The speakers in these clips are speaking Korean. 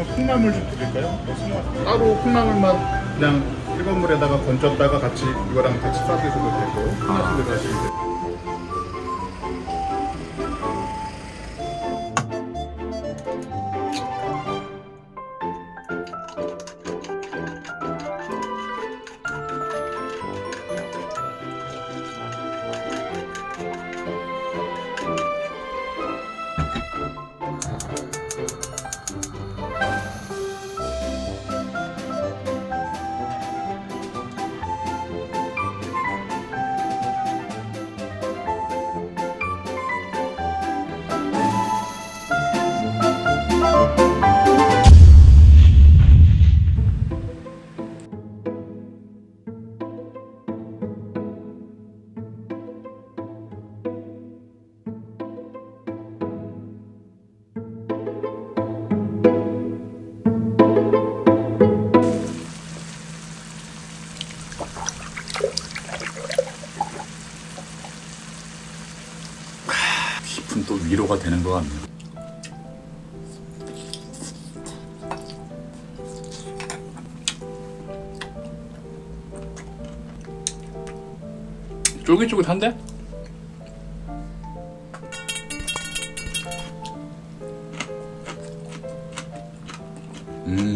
그럼 콩나물 좀 드릴까요? 뭐 콩나물. 따로 콩나물만 그냥 뜨거운 물에다가 건졌다가 같이 이거랑 같이 싸드셔도 되고 하나씩 들어가시면 돼요. 깊은 또 위로가 되는 것 같네요. 쫄깃쫄깃한데? 음.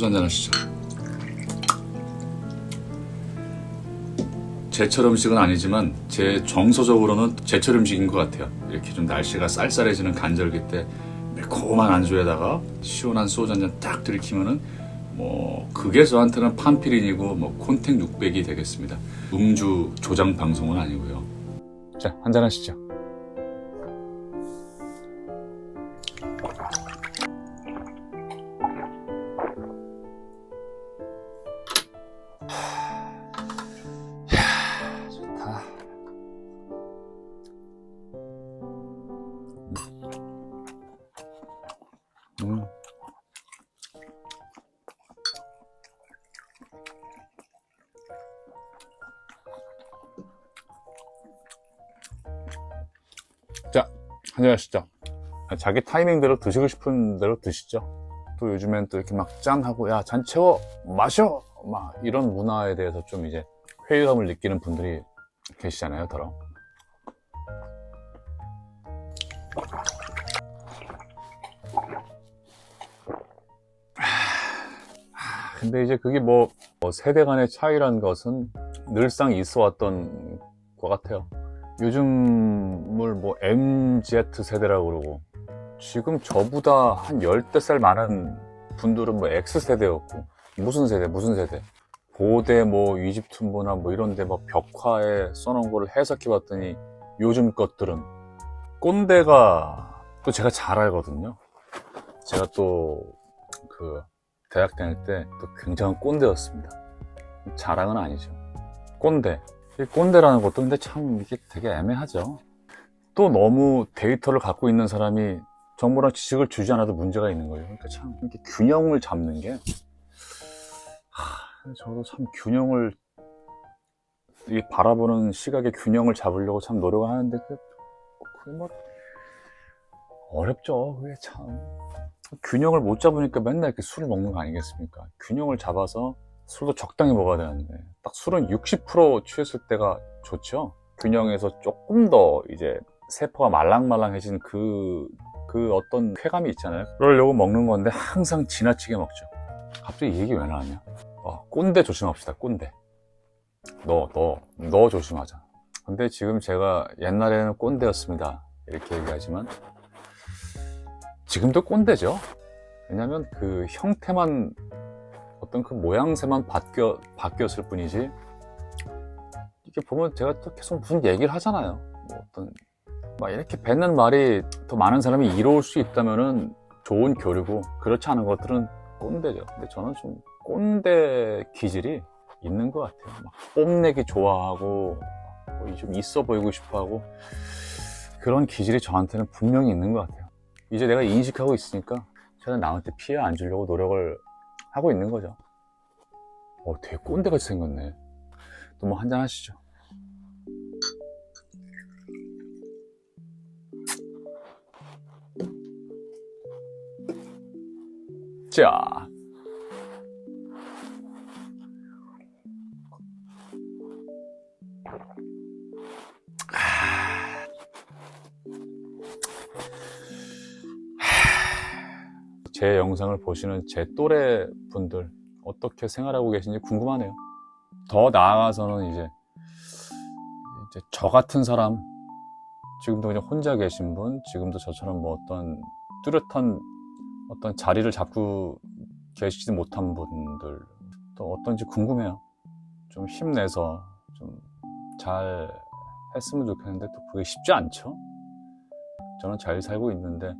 소주 한잔 하시죠. 제철 음식은 아니지만 제 정서적으로는 제철 음식인 것 같아요. 이렇게 좀 날씨가 쌀쌀해지는 간절기 때 매콤한 안주에다가 시원한 소주 한 잔 딱 들이키면은 뭐 그게 저한테는 판피린이고 뭐 콘택 600이 되겠습니다. 음주 조장 방송은 아니고요. 자 한잔 하시죠. 한잔 하시죠. 자기 타이밍대로 드시고 싶은 대로 드시죠. 또 요즘엔 또 이렇게 막 짠하고, 야, 잔 채워! 마셔! 막 이런 문화에 대해서 좀 이제 회의감을 느끼는 분들이 계시잖아요, 더러. 근데 이제 그게 뭐, 뭐 세대 간의 차이란 것은 늘상 있어 왔던 것 같아요. 요즘을 뭐 MZ 세대라고 그러고 지금 저보다 한 열댓 살 많은 분들은 뭐 X세대였고 무슨 세대 무슨 세대 고대 뭐 이집트문화 뭐 이런데 뭐 벽화에 써놓은 거를 해석해 봤더니 요즘 것들은 꼰대가 또 제가 잘 알거든요. 제가 또 그 대학 다닐 때 또 굉장한 꼰대였습니다. 자랑은 아니죠. 꼰대. 이 꼰대라는 것도 근데 참 이게 되게 애매하죠. 또 너무 데이터를 갖고 있는 사람이 정보랑 지식을 주지 않아도 문제가 있는 거예요. 그러니까 참 이렇게 균형을 잡는 게 하, 저도 참 균형을 이 바라보는 시각의 균형을 잡으려고 참 노력을 하는데 그, 그게 뭐 어렵죠. 그게 참 균형을 못 잡으니까 맨날 이렇게 술을 먹는 거 아니겠습니까? 균형을 잡아서 술도 적당히 먹어야 되는데 딱 술은 60% 취했을 때가 좋죠. 균형에서 조금 더 이제 세포가 말랑말랑해진 그, 그 어떤 쾌감이 있잖아요. 그러려고 먹는 건데 항상 지나치게 먹죠. 갑자기 이 얘기 왜 나왔냐? 어, 꼰대 조심합시다, 꼰대. 너, 너, 너 조심하자. 근데 지금 제가 옛날에는 꼰대였습니다. 이렇게 얘기하지만 지금도 꼰대죠. 왜냐면 그 형태만 어떤 그 모양새만 바뀌어, 바뀌었을 뿐이지 이게 보면 제가 또 계속 무슨 얘기를 하잖아요. 뭐 어떤 막 이렇게 뱉는 말이 더 많은 사람이 이로울 수 있다면은 좋은 교류고 그렇지 않은 것들은 꼰대죠. 근데 저는 좀 꼰대 기질이 있는 것 같아요. 막 뽐내기 좋아하고 뭐좀 있어 보이고 싶어 하고 그런 기질이 저한테는 분명히 있는 것 같아요. 이제 내가 인식하고 있으니까 저는 남한테 피해 안 주려고 노력을 하고 있는 거죠. 어, 되게 꼰대같이 생겼네. 또 뭐 한잔 하시죠. 자. 제 영상을 보시는 제 또래 분들 어떻게 생활하고 계신지 궁금하네요. 더 나아가서는 이제 이제 저 같은 사람 지금도 그냥 혼자 계신 분, 지금도 저처럼 뭐 어떤 뚜렷한 어떤 자리를 잡고 계시지 못한 분들 또 어떤지 궁금해요. 좀 힘내서 좀 잘 했으면 좋겠는데 또 그게 쉽지 않죠. 저는 잘 살고 있는데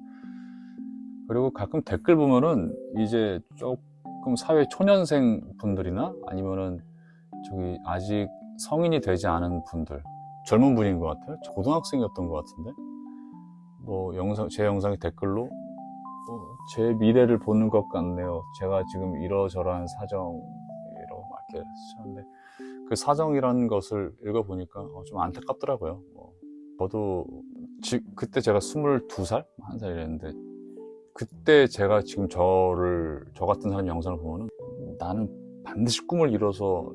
그리고 가끔 댓글 보면은 이제 조금 사회 초년생 분들이나 아니면은 저기 아직 성인이 되지 않은 분들 젊은 분인 것 같아요. 저 고등학생이었던 것 같은데 뭐 영상 제 영상에 댓글로 어, 제 미래를 보는 것 같네요. 제가 지금 이러저러한 사정이라고 막 이렇게 쓰셨는데 그 사정이라는 것을 읽어보니까 어, 좀 안타깝더라고요. 뭐, 저도 지- 그때 제가 22살? 한 살이랬는데 그때 제가 지금 저를 저 같은 사람 영상을 보면은 나는 반드시 꿈을 이뤄서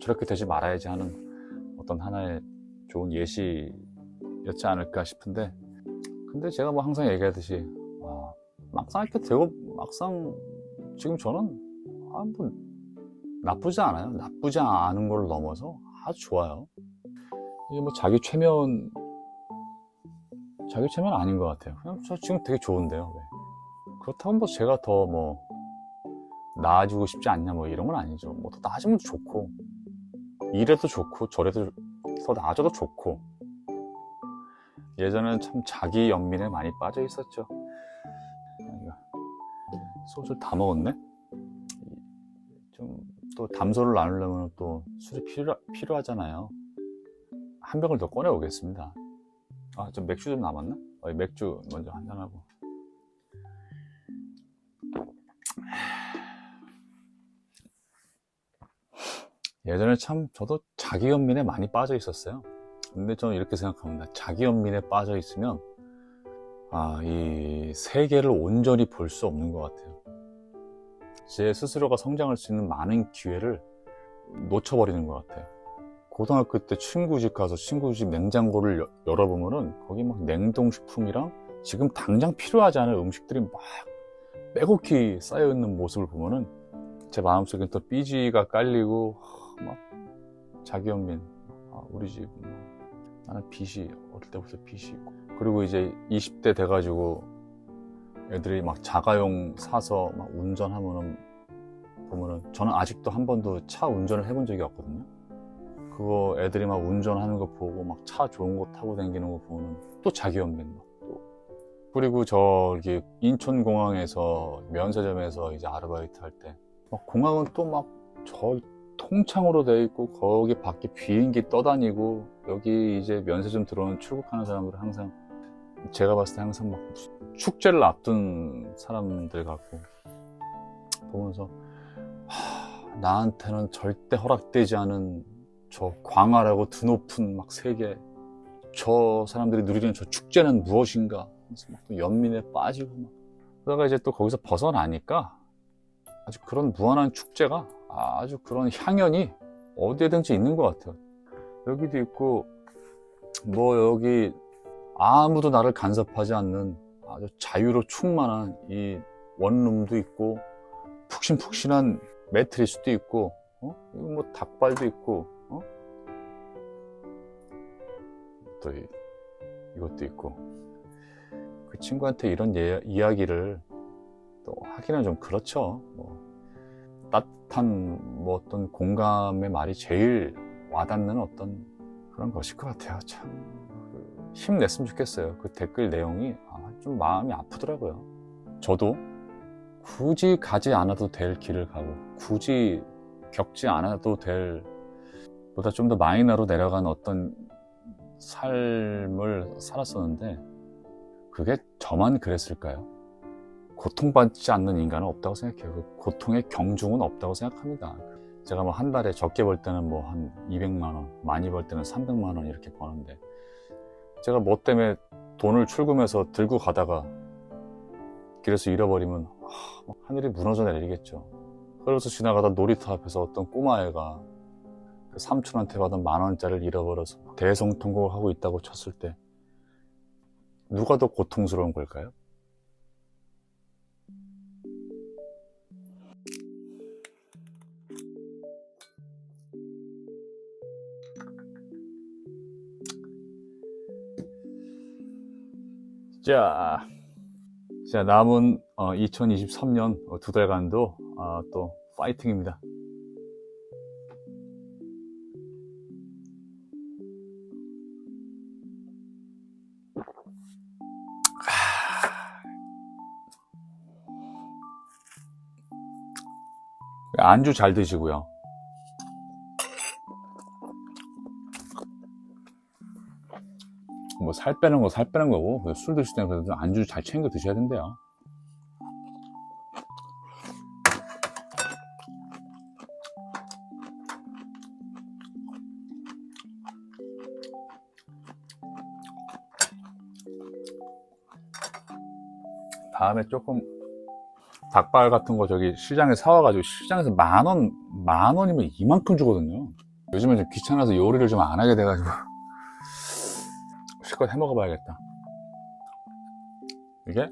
저렇게 되지 말아야지 하는 어떤 하나의 좋은 예시였지 않을까 싶은데 근데 제가 뭐 항상 얘기하듯이 아, 막상 이렇게 되고 막상 지금 저는 아, 뭐 나쁘지 않아요. 나쁘지 않은 걸 넘어서 아주 좋아요. 이게 뭐 자기 최면 자기 최면 아닌 것 같아요. 그냥 저 지금 되게 좋은데요. 왜. 그렇다고 뭐 제가 더 뭐 나아지고 싶지 않냐 뭐 이런 건 아니죠. 뭐 더 나아지면 좋고 이래도 좋고 저래도 더 나아져도 좋고 예전에는 참 자기 연민에 많이 빠져 있었죠. 소주를 다 먹었네. 좀 또 담소를 나누려면 또 술이 필요, 필요하잖아요. 한 병을 더 꺼내 오겠습니다. 아, 좀 맥주 좀 남았나? 어, 맥주 먼저 한잔하고. 예전에 참 저도 자기 연민에 많이 빠져 있었어요. 근데 저는 이렇게 생각합니다. 자기 연민에 빠져 있으면 아, 이 세계를 온전히 볼 수 없는 것 같아요. 제 스스로가 성장할 수 있는 많은 기회를 놓쳐버리는 것 같아요. 고등학교 때 친구 집 가서 친구 집 냉장고를 여- 열어보면은 거기 막 냉동식품이랑 지금 당장 필요하지 않은 음식들이 막 빼곡히 쌓여있는 모습을 보면은 제 마음속에 또 삐지가 깔리고 막 자기 연민 아, 우리 집 뭐, 나는 빚이 어릴 때부터 빚이 있고 그리고 이제 20대 돼가지고 애들이 막 자가용 사서 막 운전하면은 보면은 저는 아직도 한 번도 차 운전을 해본 적이 없거든요. 그거 애들이 막 운전하는 거 보고 막 차 좋은 거 타고 다니는 거 보면은 또 자기 연민 막 또. 그리고 저기 인천공항에서 면세점에서 이제 아르바이트 할때막 공항은 또 막 저 통창으로 돼 있고 거기 밖에 비행기 떠다니고 여기 이제 면세점 들어오는 출국하는 사람들은 항상 제가 봤을 때 항상 막 축제를 앞둔 사람들 같고 보면서 하, 나한테는 절대 허락되지 않은 저 광활하고 드높은 막 세계 저 사람들이 누리는 저 축제는 무엇인가 그래서 막 또 연민에 빠지고 막 그러다가 이제 또 거기서 벗어나니까 아주 그런 무한한 축제가 아주 그런 향연이 어디에든지 있는 것 같아요 여기도 있고 뭐 여기 아무도 나를 간섭하지 않는 아주 자유로 충만한 이 원룸도 있고 푹신푹신한 매트리스도 있고 어? 이거 뭐 닭발도 있고 어? 또 이, 이것도 있고 그 친구한테 이런 예- 이야기를 또 하기는 좀 그렇죠 뭐 따뜻한 뭐 어떤 공감의 말이 제일 와닿는 어떤 그런 것일 것 같아요. 참그 힘냈으면 좋겠어요. 그 댓글 내용이. 아, 좀 마음이 아프더라고요. 저도 굳이 가지 않아도 될 길을 가고 굳이 겪지 않아도 될 보다 좀 더 마이너로 내려간 어떤 삶을 살았었는데 그게 저만 그랬을까요? 고통받지 않는 인간은 없다고 생각해요. 그 고통의 경중은 없다고 생각합니다. 제가 뭐 한 달에 적게 벌 때는 뭐 한 200만 원, 많이 벌 때는 300만 원 이렇게 버는데 제가 뭐 때문에 돈을 출금해서 들고 가다가 길에서 잃어버리면 하, 뭐 하늘이 무너져 내리겠죠. 그래서 지나가다 놀이터 앞에서 어떤 꼬마애가 그 삼촌한테 받은 만 원짜리를 잃어버려서 대성통곡을 하고 있다고 쳤을 때 누가 더 고통스러운 걸까요? 자, 자 남은 2023년 두 달간도 아, 또 파이팅입니다. 안주 잘 드시고요. 살 빼는 거 살 빼는 거고 그술 드실 때는 그래도 안주 잘 챙겨 드셔야 된대요. 다음에 조금 닭발 같은 거 저기 시장에 사와가지고 시장에서 만 원, 만 원이면 이만큼 주거든요. 요즘에 좀 귀찮아서 요리를 좀 안 하게 돼가지고 실컷 해 먹어봐야겠다. 이게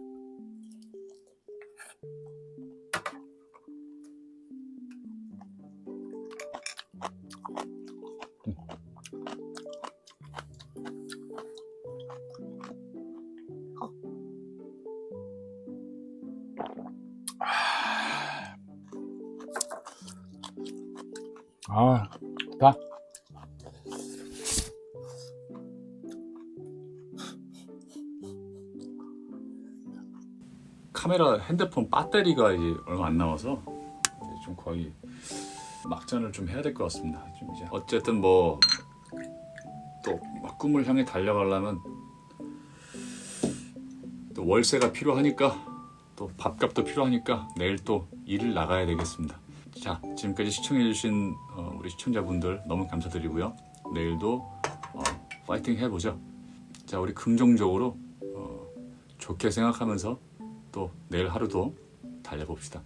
음. 아, 카메라 핸드폰 배터리가 이제 얼마 안 남아서 좀 거의 막전을 좀 해야 될 것 같습니다. 좀 이제 어쨌든 뭐또막 꿈을 향해 달려가려면 또 월세가 필요하니까 또 밥값도 필요하니까 내일 또 일을 나가야 되겠습니다. 자 지금까지 시청해주신 어, 우리 시청자분들 너무 감사드리고요. 내일도 어, 파이팅 해보죠. 자 우리 긍정적으로 어, 좋게 생각하면서 또 내일 하루도 달려봅시다.